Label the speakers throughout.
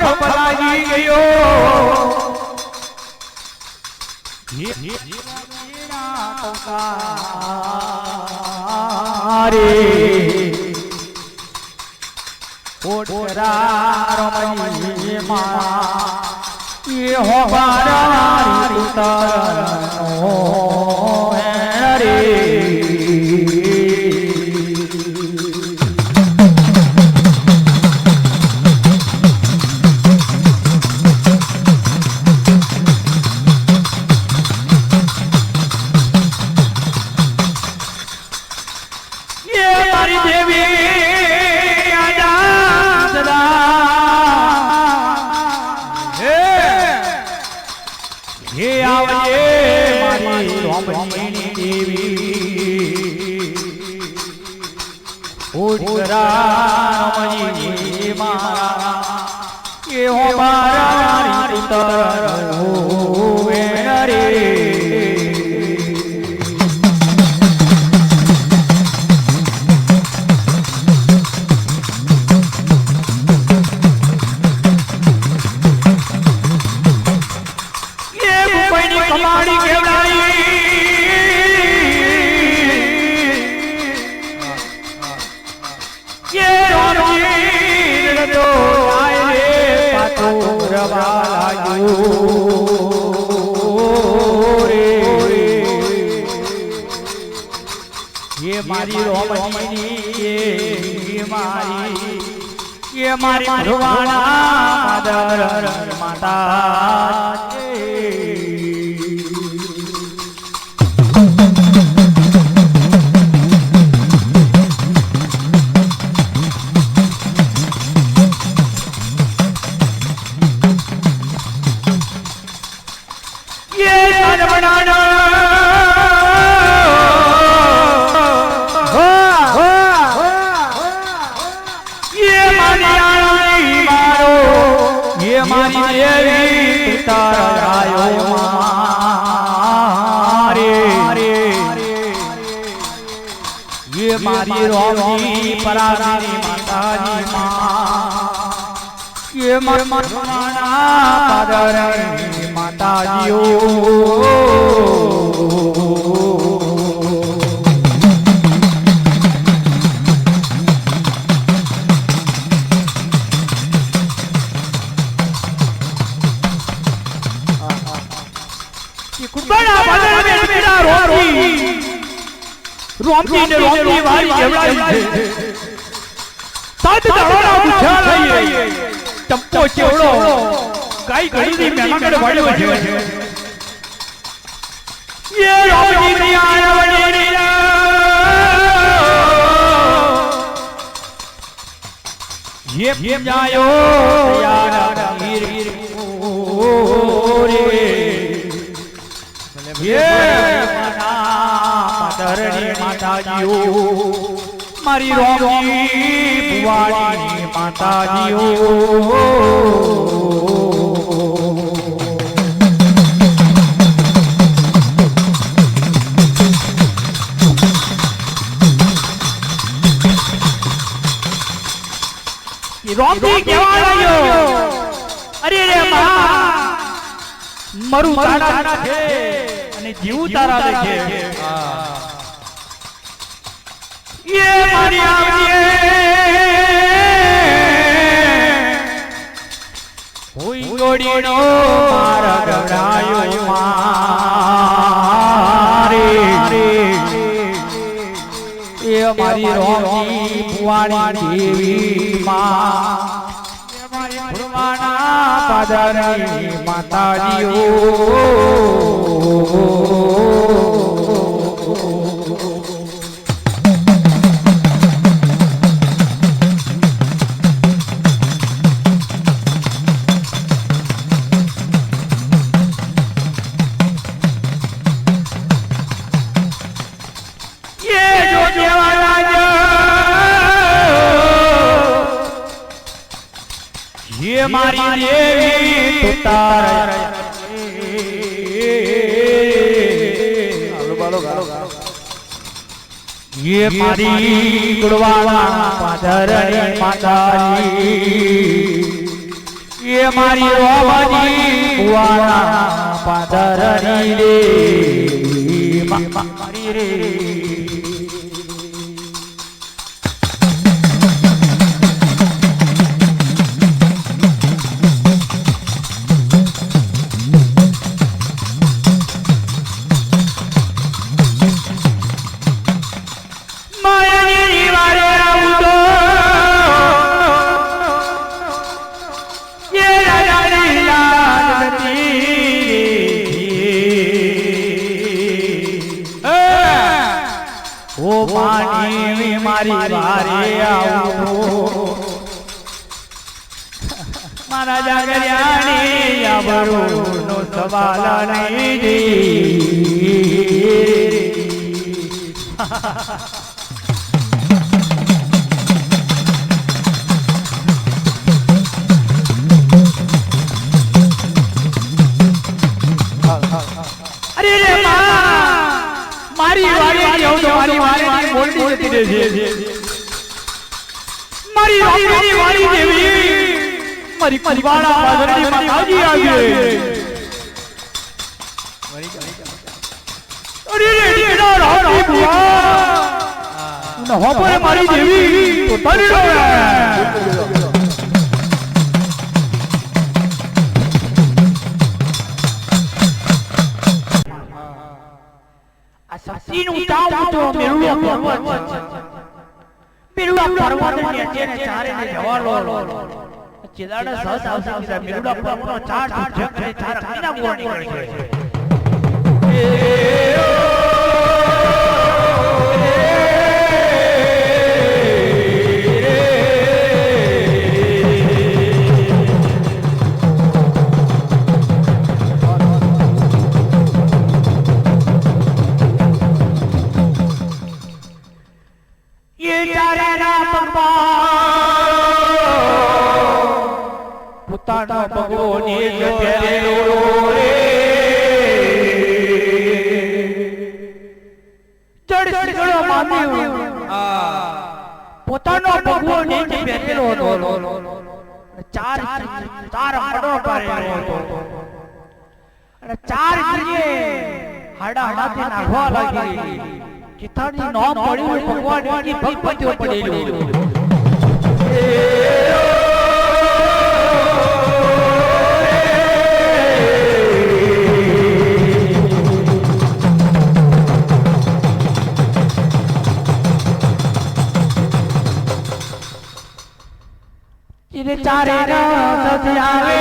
Speaker 1: ખપ પલાજી ગયો. રે રમણી મારા. હો મારા ઉતર રે. મારી રોમજીની એ મારી એ મારી મારી દેવી તારા આયો મારે. એ મારી રોમની પરાગની માતાજી માં માતાજીઓ મેરા રોમજી ને રોમજી વાળી છે લઈએ ચેવડો. ગાય ગરુડી મેમાકડ વાળ્યો છે? યે રોગી આવણી યે પ્યાયો યારા ગીર ઓરે. યે માતા ધરણી માતાજીઓ. મારી રોગી ભુવાની માતાજીઓ. રોમી કેવા લાગ્યો અરે રે મા. મરું તારા છે અને જીવ તારા છે યે મારી આવજે. હોય ગોડીનો મારા ગવડાયો મારે. મારી. રોમી ભુવાની દેવી માતાજીઓ. ये मारी देवी तो तार ये मारी गुड़वाला पादरणी माताजी એ મારી રોમજી કુવાના પાદરની રે મારી રે મારી વારે આવું. મારા જાગરિયાની આબરૂનો સવાલ નહીં રે અરે રે મારી. વાડી આવું મારી વાડી મોલડી જતી રહે છે મારી વાડી વાડી દેવી મારી કુવાડા બાદરડી માતાજી આવી અરે રે દીકરા રાણી બુઆ ન હોપરે મારી દેવી તો તરી રો આ શક્તિનું તાવ તો મેરુડા પર્વત મેરુડા પર્વત ને જેને ચારે ને જવાલો ચેદાડે સહજ આવશે મેરુડા પર્વતનો ચાર જગ ને ચાર મહિના ગોળ નીકળે છે. ચડો મામ્યો. પોતાનો હતો. ચાર ચાર હડો હાડા હાડાથી નાખવા લાગી. કિતાની નામ પડ્યું ભગવાન પડેલું ચીરે રસ આવે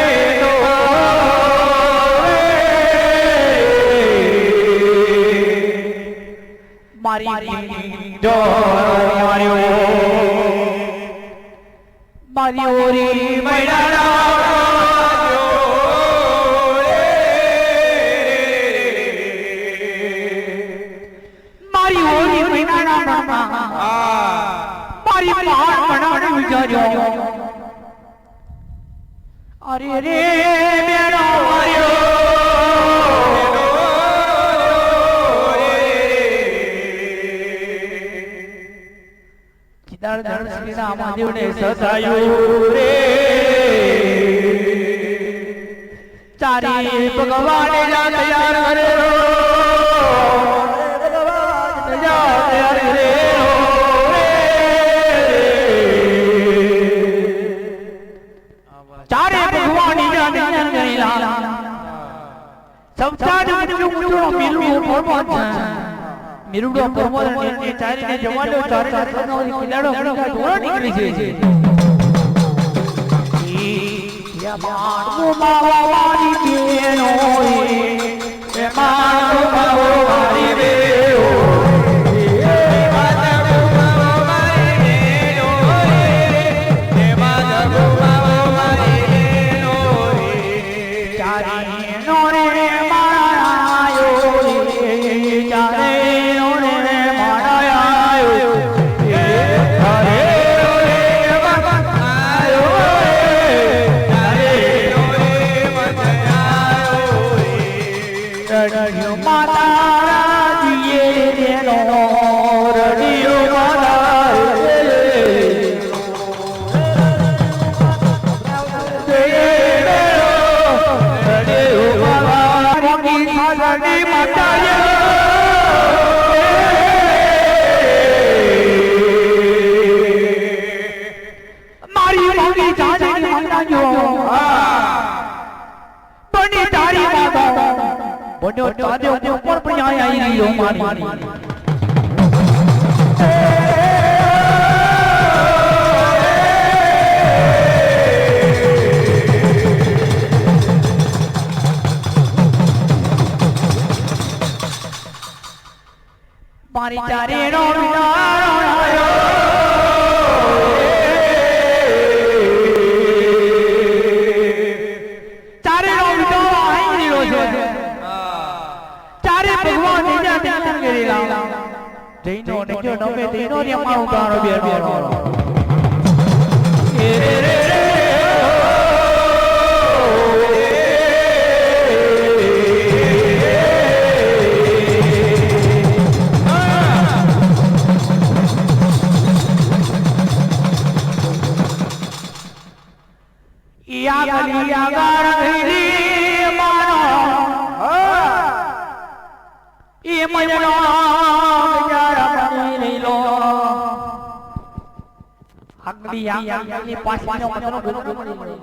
Speaker 1: મારી જો મારી ઓરી મારી ઓરી મૈનાના મારી મહાન મણાને વિચાર્યો. અરે રે બેડો કિદાર ધન શ્રી રામદેવને સતાયું રે. ચારી ભગવાન જા તૈયાર કરેલો મિરુડો પ્રમોદ ને ચારીને જવાનો ચારે ચારનો કિલ્લાડો ધોરો નીકળી છે એ માણો માવાની બેનો એ માણો માવાની બેનો જાજની માતા જો બની તારી માતા બન્યો તારે ઉપર પણ આવી રહ્યો મારી મારી ચારે નો ચારે જૈનો ને કયો નમે જૈનો ને અમારું તારો બે એ રે રે રે યા ગલી આગળ ગઈલી મારો એ મજનો હગડી આગળ પાછીનો મજનો ગયો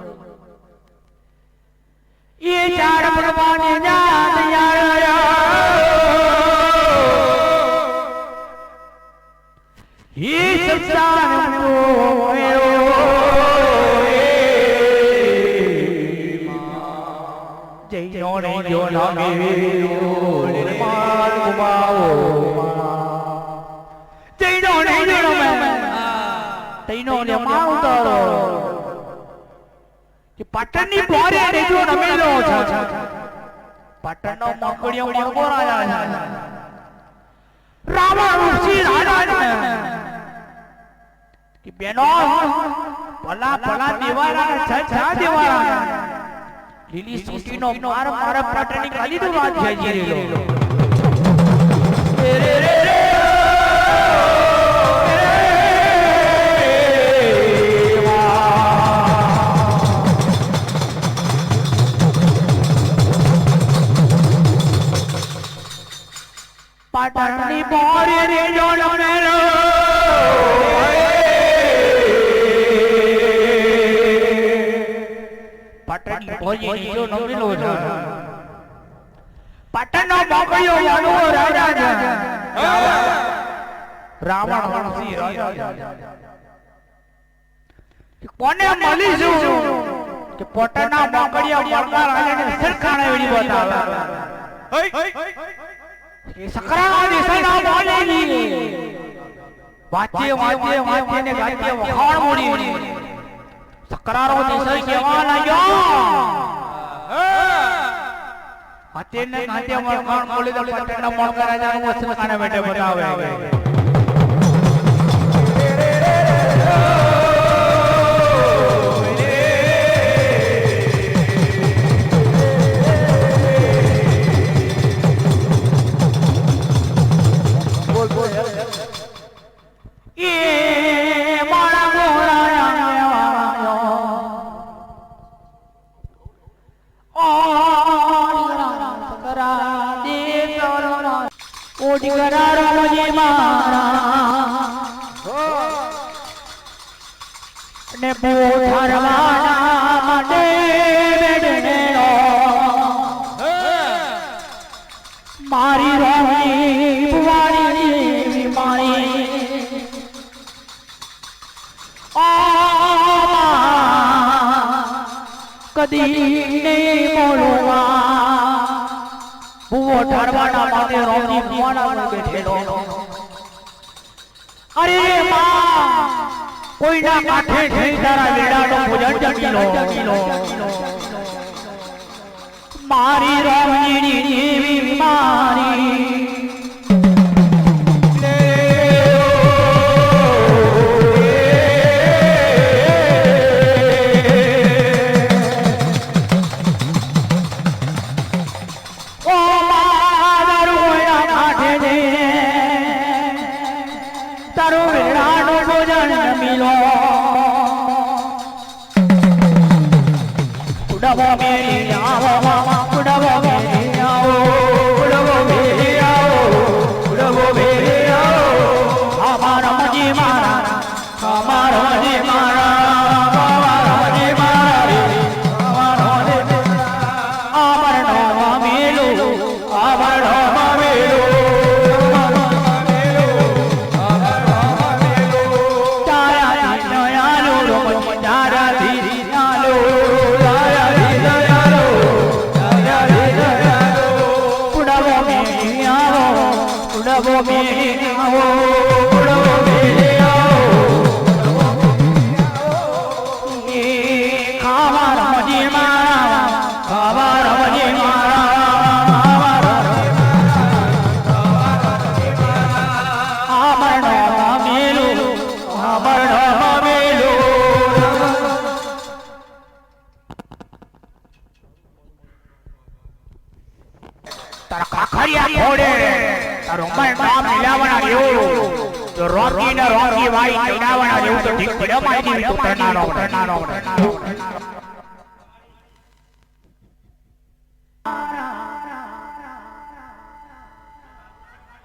Speaker 1: એ ચાર ભગવાન જાત ને માવતરો. કે પાટણની બોરે ને જો નમેલો છે. પાટણનો મોકળિયો મોકો રાજા રાવણ ઋષિ રાજા કે બેનો ભલા ભલા દેવારા છે છે દેવારા લીલી સૂટીનો માર મારા પાટણની ખાલી તો વાત છે રે રે રે. પાટણની બોરી રે જોડમેલો પાટણની બોરે રે જોડમેલો પાટણનો મોકળિયો વાળો રાજા છે રાવણ વંશી રાજા. કોને મળીશું? કે પોતાના મોકળિયા મળતા રાજાને સરખાણે એવી બતાવે એ સકરારો દેસાઈ કેવા લાગ્યો. હાથે ને ગાચે વખાણ બોલી કાને બેઠે બતાવે. ભૂવો ઠારવાના માટે રોમજી ભુવાના બેઠેલો અરે માં કોઈના કાંઠે થઈ તારા વેડાનો ભોજન જમીલો મારી રોમજીની દેવી મારી ઓ ઉડવો મેરી આવો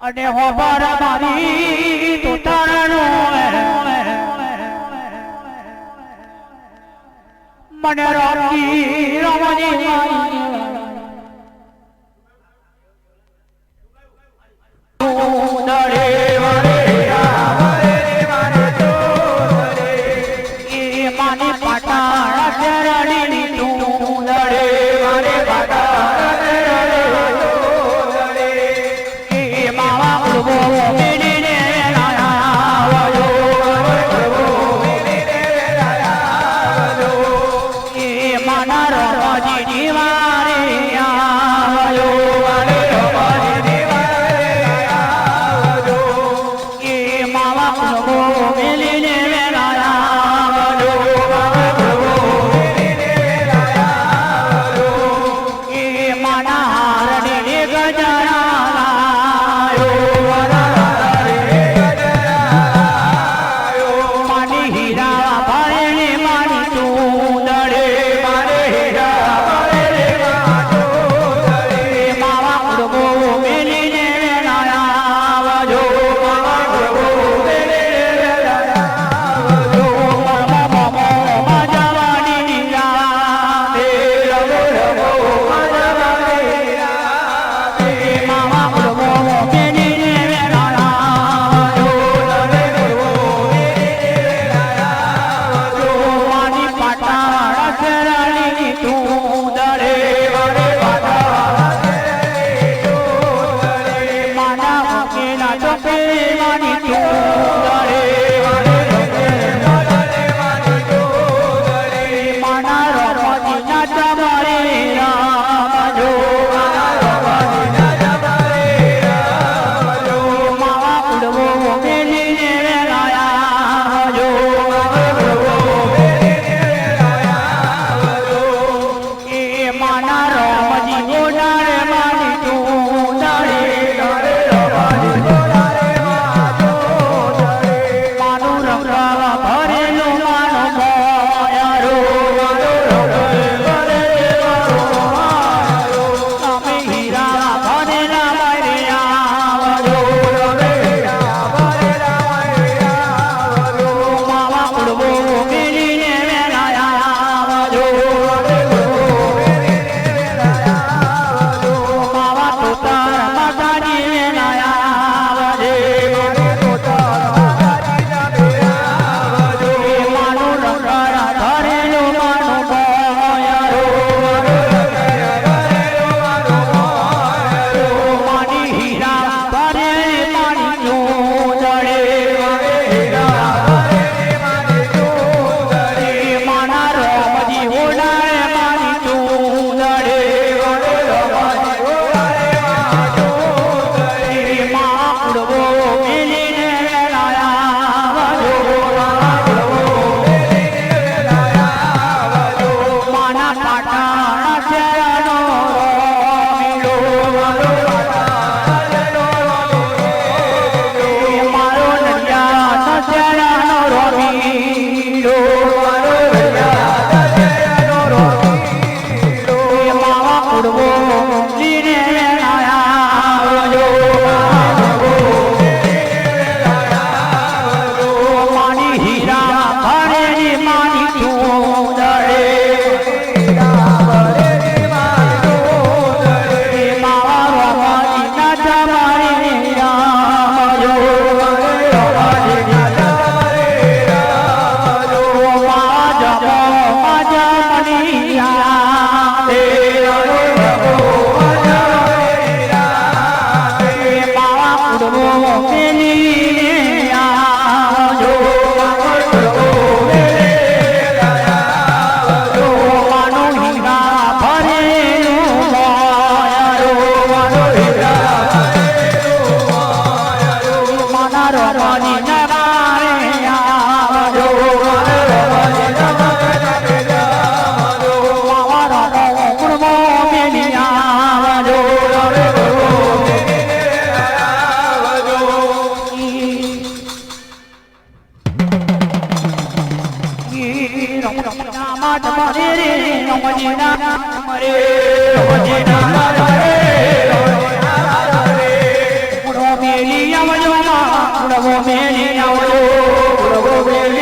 Speaker 1: અને હોબર મારી તો તારનો મને રોકી રમજી રમજી ના મરે રમજી ના રે ઉડવો મેલી આવજો ઉડવો મેલી આવજો ઉડવો મેલી